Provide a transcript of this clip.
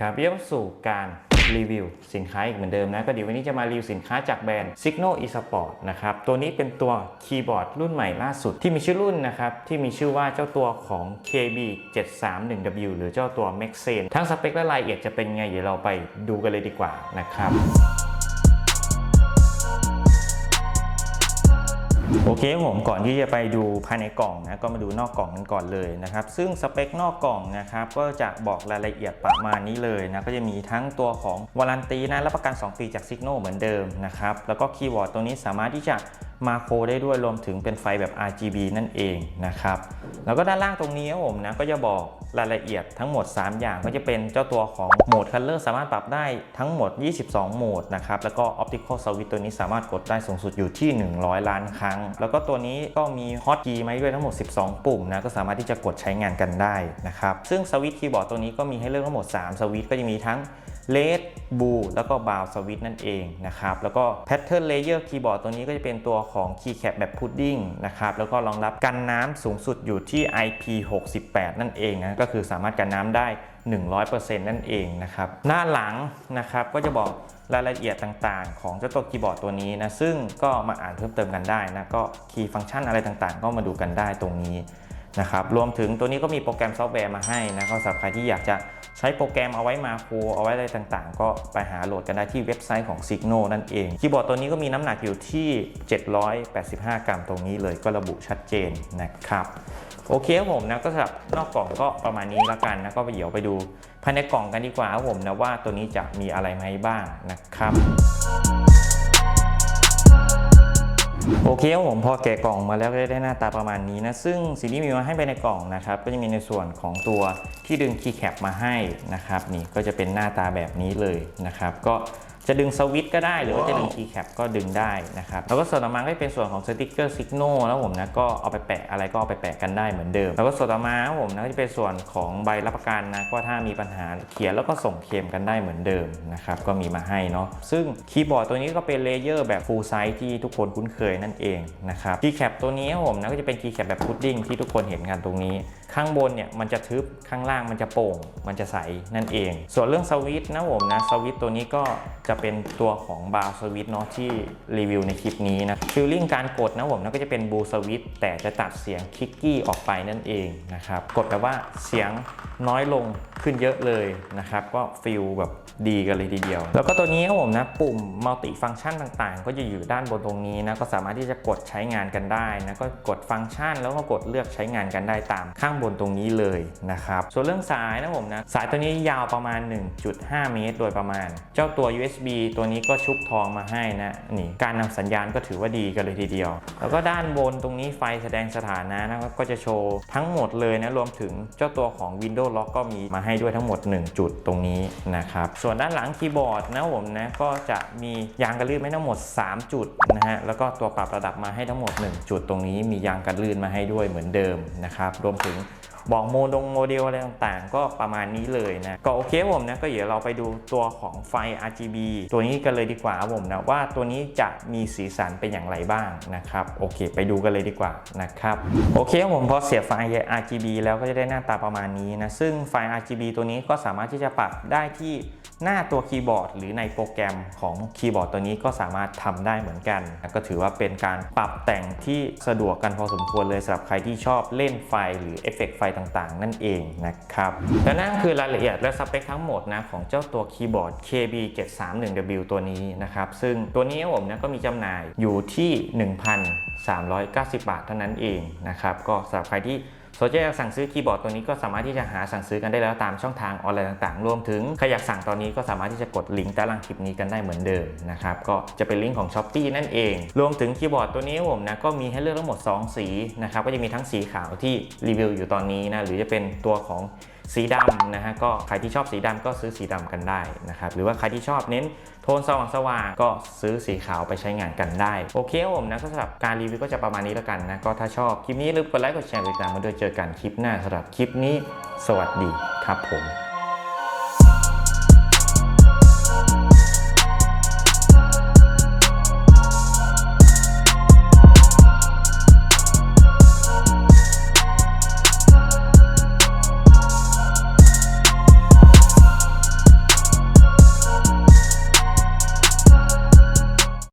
ครับเรียกสู่การรีวิวสินค้าอีกเหมือนเดิมนะ ก็เดี๋ยววันนี้จะมารีวิวสินค้าจากแบรนด์ Signal eSport นะครับ ตัวนี้เป็นตัวคีย์บอร์ดรุ่นใหม่ล่าสุดที่มีชื่อรุ่นนะครับ ที่มีชื่อว่าเจ้าตัวของ KB 731W หรือเจ้าตัว m a x e n ทั้งสเปคและรายละเอียดจะเป็นไง เดี๋ยวเราไปดูกันเลยดีกว่านะครับ โอเคผมก่อนที่จะไปดูภายในกล่องนะก็มาดูนอกกล่องกันก่อนเลยนะครับ ซึ่งสเปคนอกกล่องนะครับก็จะบอกรายละเอียดประมาณนี้เลยนะก็จะมีทั้งตัวของวารันตีนะรับประกัน 2 ปีจากซิกโนเหมือนเดิมนะครับแล้วก็คีย์บอร์ดตัวนี้สามารถที่จะมาโครได้ด้วยรวมถึงเป็นไฟแบบ RGB นั่นเองนะครับ แล้วก็ด้านล่างตรงนี้ครับผมนะก็จะบอกรายละเอียดทั้งหมด 3 อย่างก็จะเป็นเจ้าตัวของโหมด Color สามารถปรับได้ทั้งหมด 22 โหมดนะครับแล้วก็ Optical Switch ตัวนี้สามารถกดได้สูงสุดอยู่ที่ 100 ล้านครั้ง แล้วก็ตัวนี้ก็มี Hot Key มาให้ด้วยทั้งหมด 12 ปุ่มนะก็สามารถที่จะกดใช้งานกันได้นะครับซึ่งสวิตช์คีย์บอร์ดตัวนี้ก็มีให้เลือกทั้งหมด 3 สวิตช์ก็จะมีทั้ง เลดบูแล้วก็บาวสวิตนั่นเองนะครับแล้วก็แพทเทิร์นเลเยอร์คีย์บอร์ดตัวนี้ก็จะเป็นตัวของคีย์แคปแบบพุดดิ้งนะครับแล้วก็รองรับกันน้ำสูงสุดอยู่ที่ IP68 นั่นเองนะก็คือสามารถกันน้ำได้ 100%นั่นเองนะครับหน้าหลังนะครับก็จะบอกรายละเอียดต่างๆ ของเจ้าตัวคีย์บอร์ดตัวนี้นะซึ่งก็มาอ่านเพิ่มเติมกันได้นะก็คีย์ฟังก์ชันอะไรต่างๆ ก็มาดูกันได้ตรงนี้นะครับรวมถึงตัวนี้ก็มีโปรแกรมซอฟต์แวร์มาให้นะก็สำหรับใครที่อยากจะ ใช้โปรแกรมเอาไว้มาโครเอาไว้อะไรต่างๆ ก็ไปหาโหลดกันได้ที่เว็บไซต์ของ Signal นั่นเอง คีย์บอร์ดตัวนี้ก็มีน้ำหนักอยู่ที่ 785 กรัมตรงนี้เลยก็ระบุชัดเจนนะครับโอเคครับผมนะก็สำหรับนอกกล่องก็ประมาณนี้แล้วกันนะก็ไปเดี๋ยวไปดูภายในกล่องกันดีกว่าครับผมนะว่าตัวนี้จะมีอะไรมาให้บ้างนะครับ โอเคครับผมพอแกะกล่องมาแล้วก็ได้หน้าตาประมาณนี้นะ ซึ่งสิ่งที่มีมาให้ไปในกล่องนะครับ ก็จะมีในส่วนของตัวที่ดึงคีย์แคปมาให้นะครับนี่ก็จะเป็นหน้าตาแบบนี้เลยนะครับ ก็ จะดึงสวิตช์ก็ได้หรือว่าจะดึงคีย์แคปก็ดึงได้นะครับ แล้วก็ส่วนต่อมาก็จะเป็นส่วนของสติกเกอร์สิกโนแล้วผมนะก็เอาไปแปะอะไรก็เอาไปแปะกันได้เหมือนเดิม แล้วก็ส่วนต่อมาครับผมนะก็จะเป็นส่วนของใบรับประกันนะก็ถ้ามีปัญหาเขียนแล้วก็ส่งเคลมกันได้เหมือนเดิมนะครับก็มีมาให้เนาะซึ่งคีย์บอร์ดตัวนี้ก็เป็นเลเยอร์แบบ full size ที่ทุกคนคุ้นเคยนั่นเองนะครับคีย์แคปตัวนี้ครับผมนะก็จะเป็นคีย์แคปแบบพุดดิ้งที่ทุกคนเห็นกันตรงนี้ ข้างบนเนี่ยมันจะทึบข้างล่างมันจะโป่ง มันจะใสนั่นเอง ส่วนเรื่องสวิตช์นะผมนะสวิตช์ตัวนี้ก็จะเป็นตัวของบาวสวิตเนาะที่รีวิวในคลิปนี้นะฟิลลิ่งการกดนะผมนะก็จะเป็นบูสวิตแต่จะตัดเสียงคิกกี้ออกไปนั่นเองนะครับกดแบบว่าเสียง น้อยลงขึ้นเยอะเลยนะครับ ก็ฟิลแบบดีกันเลยทีเดียว แล้วก็ตัวนี้ครับผมนะปุ่มมัลติฟังก์ชันต่างๆ ก็จะอยู่ด้านบนตรงนี้นะก็สามารถที่จะกดใช้งานกันได้นะก็กดฟังก์ชัน แล้วก็กดเลือกใช้งานกันได้ตามข้างบนตรงนี้เลยนะครับส่วนเรื่องสายนะผมนะสายตัวนี้ยาวประมาณ 1.5 เมตร โดยประมาณ เจ้าตัว USB ตัวนี้ก็ชุบทองมาให้นะนี่การนำสัญญาณก็ถือว่าดีกันเลยทีเดียว แล้วก็ด้านบนตรงนี้ไฟแสดงสถานะนะก็จะโชว์ทั้งหมดเลยนะรวมถึงเจ้าตัวของ Windows Lock ก็มีมาให้ด้วยทั้งหมด 1 จุดตรงนี้นะครับ ส่วนด้านหลังคีย์บอร์ดนะผมนะก็จะมียางกันลื่นไม่ทั้งหมด 3 จุดนะฮะแล้วก็ตัวปรับระดับมาให้ทั้งหมด 1 จุดตรงนี้มียางกันลื่นมาให้ด้วยเหมือนเดิมนะครับรวมถึง บอกโมดงโมเดลอะไรต่างๆ ก็ประมาณนี้เลยนะก็โอเคผมนะก็เดี๋ยวเราไปดูตัวของไฟ RGB ตัวนี้กันเลยดีกว่าผมนะว่าตัวนี้จะมีสีสันเป็นอย่างไรบ้างนะครับโอเค ไปดูกันเลยดีกว่านะครับโอเคผมพอเสียบไฟ RGB แล้วก็จะได้หน้าตาประมาณนี้นะซึ่งไฟ RGB ตัวนี้ก็สามารถที่จะปรับได้ที่ หน้าตัวคีย์บอร์ด หรือในโปรแกรมของคีย์บอร์ดตัวนี้ก็สามารถทำได้เหมือนกัน ก็ถือว่าเป็นการปรับแต่งที่สะดวกกันพอสมควรเลยสำหรับใครที่ชอบเล่นไฟหรือเอฟเฟกต์ไฟต่างๆ นั่นเองนะครับและนั่นคือรายละเอียดและสเปคทั้งหมดนะของเจ้าตัวคีย์บอร์ด KB731W ตัวนี้นะครับซึ่งตัวนี้ผมนะก็มีจำหน่ายอยู่ที่ 1,390 บาทเท่านั้นเองนะครับก็สำหรับใครที่ สนใจอยากสั่งซื้อคีย์บอร์ดตัวนี้ก็สามารถที่จะหาสั่งซื้อกันได้แล้วตามช่องทางออนไลน์ต่างๆ รวมถึงใครอยากสั่งตอนนี้ก็สามารถที่จะกดลิงก์ใต้ล่างคลิปนี้กันได้เหมือนเดิมนะครับก็จะเป็นลิงก์ของ s h อ p e e นั่นเอง รวมถึงคีย์บอร์ดตัวนี้ผมนะก็มีให้เลือกทั้งหมด 2 สีนะครับก็จะมีทั้งสีขาวที่รีวิวอยู่ตอนนี้นะหรือจะเป็นตัวของสีดำนะฮะก็ใครที่ชอบสีดำก็ซื้อสีดำกันได้นะครับหรือว่าใครที่ชอบเน้นโทนสว่างสว่างๆก็ซื้อสีขาวไปใช้งานกันได้ โอเคครับผมนะก็สำหรับการรีวิวก็จะประมาณนี้แล้วกันนะก็ถ้าชอบคลิปนี้อย่าลืมกดไลค์กดแชร์กดติดตามมาด้วยเจอกันคลิปหน้าสำหรับคลิปนี้ สวัสดีครับผม